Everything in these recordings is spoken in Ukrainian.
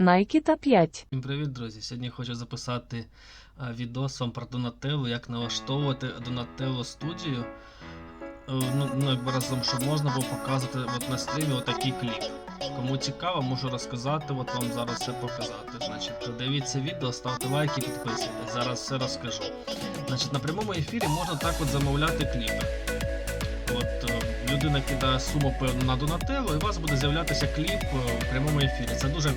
Nike та 5. Всім привіт, друзі! Сьогодні хочу записати е, відос вам про Donatello, як налаштовувати Donatello Studio. Е, Ну, ну, якби разом, щоб можна було показувати от на стрімі отакий кліп. Кому цікаво, можу розказати, от вам зараз все показати. Значить, дивіться відео, ставте лайки, підписуйтесь. Зараз все розкажу. Значить, на прямому ефірі можна так от замовляти кліпи. От е, людина кидає суму певну на Donatello, і у вас буде з'являтися кліп в прямому ефірі. Це дуже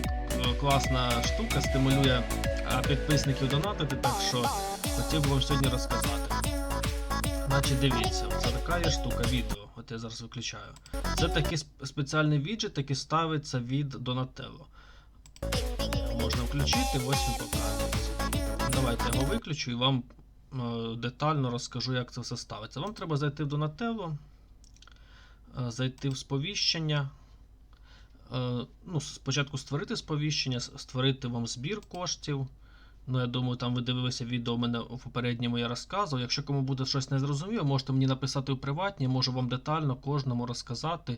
класна штука, стимулює підписників донатити, так що хотів би вам сьогодні розказати. Значить, дивіться, це така є штука, відео. От я зараз виключаю. Це такий спеціальний віджит, який ставиться від Donatello. Можна включити, ось він показується. Давайте я його виключу і вам е, детально розкажу, як це все ставиться. Вам треба зайти в Donatello, е, зайти в сповіщення. Е, Ну, спочатку створити сповіщення, створити вам збір коштів. Ну, я думаю, там ви дивилися відео мене у попередньому я розказував. Якщо кому буде щось незрозуміло, можете мені написати у приватні, можу вам детально кожному розказати.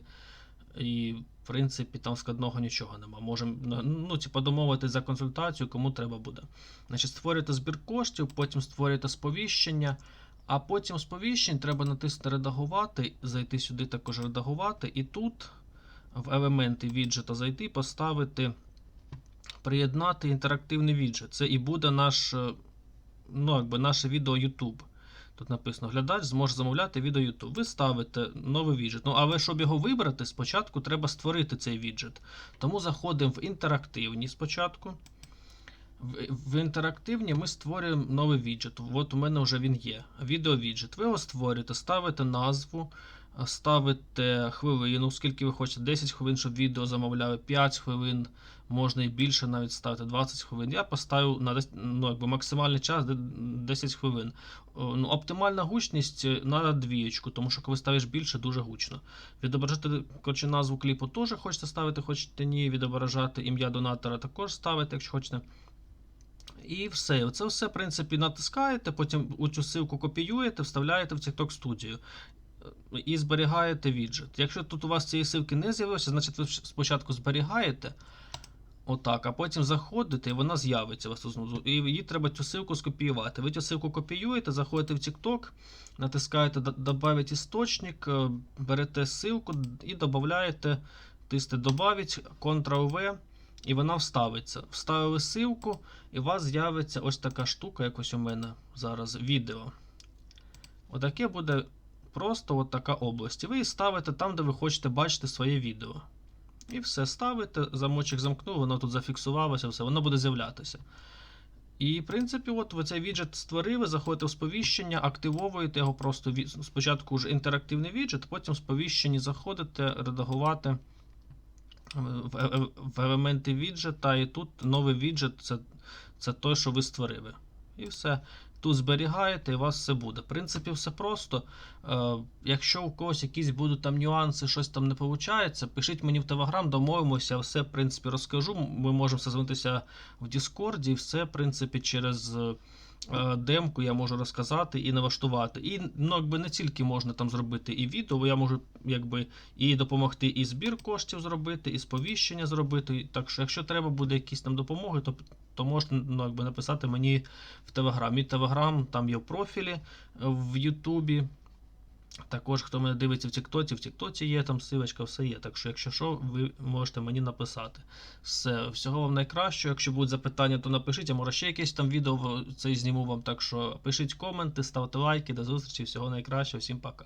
І, в принципі, там складного нічого нема. Можемо ну, типу, домовитись за консультацію, кому треба буде. Значить, створюєте збір коштів, потім створюєте сповіщення, а потім сповіщень треба натиснути редагувати, зайти сюди також редагувати, і тут в елементи віджета зайти, поставити приєднати інтерактивний віджет. Це і буде наш, е, ну, якби наше відео YouTube. Тут написано: глядач зможе замовляти відео YouTube. Ви ставите новий віджит. Ну, але щоб його вибрати, спочатку треба створити цей віджит. Тому заходимо в інтерактивні спочатку. В, інтерактивні ми створюємо новий віджит. От у мене вже він є. Відеовіджет. Ви його створюєте, ставите назву, ставите хвилину, скільки ви хочете, 10 хвилин, щоб відео замовляли, 5 хвилин, можна і більше навіть ставити 20 хвилин. Я поставив на дес- ну, якби максимальний час 10 хвилин. Ну, оптимальна гучність е, на двієчку, тому що коли ставиш більше, дуже гучно. Відображати коротше, назву кліпу теж хочете ставити, хочете ні. Відображати ім'я донатора також ставити, якщо хочете. І все. Це все, в принципі, натискаєте, потім у цю ссылку копіюєте, вставляєте в TikTok е, і зберігаєте віджит. Якщо тут у вас цієї ссылки не з'явилося, значить ви спочатку зберігаєте. Отак, а потім заходите, і вона з'явиться у вас тут знизу. І її треба цю ссылку скопіювати. Ви цю ссылку копіюєте, заходите в TikTok, натискаєте «Добавить істочник, е, берете ссылку і додаєте, тисните «Добавить», Ctrl-V, і вона вставиться. Вставили ссылку, і у вас з'явиться ось така штука, як ось у мене зараз відео. Отаке буде просто от така область. І ви її ставите там, де ви хочете бачити своє відео. І все ставите, замочок замкнув, воно тут зафіксувалося, все, воно буде з'являтися. І, в принципі, от ви цей віджит створили, заходите в сповіщення, активовуєте його просто від... спочатку вже інтерактивний віджит, потім в сповіщенні заходите, редагувати е, в, е- в елементи віджета, і тут новий віджит це, це той, що ви створили. І все. Тут зберігаєте, і у вас все буде. В принципі, все просто. Е, якщо у когось якісь будуть там нюанси, щось там не виходить, пишіть мені в Телеграм, домовимося, все, в принципі, розкажу. Ми можемо созвонитися в Діскорді, все, в принципі, через е, демку я можу розказати і налаштувати. І ну, якби не тільки можна там зробити і відео, бо я можу якби і допомогти і збір коштів зробити, і сповіщення зробити. Так що, якщо треба буде якісь там допомоги, то, то можна ну, якби написати мені в Телеграм. Мій Телеграм там є в профілі е, в Ютубі. Також, хто мене дивиться в Тіктоці, в Тіктоці є там силочка, все є. Так що, якщо що, ви можете мені написати. Все, всього вам найкращого. Якщо будуть запитання, то напишіть, а може ще якесь там відео це зніму вам. Так що пишіть коменти, ставте лайки, до зустрічі, всього найкращого, всім пока.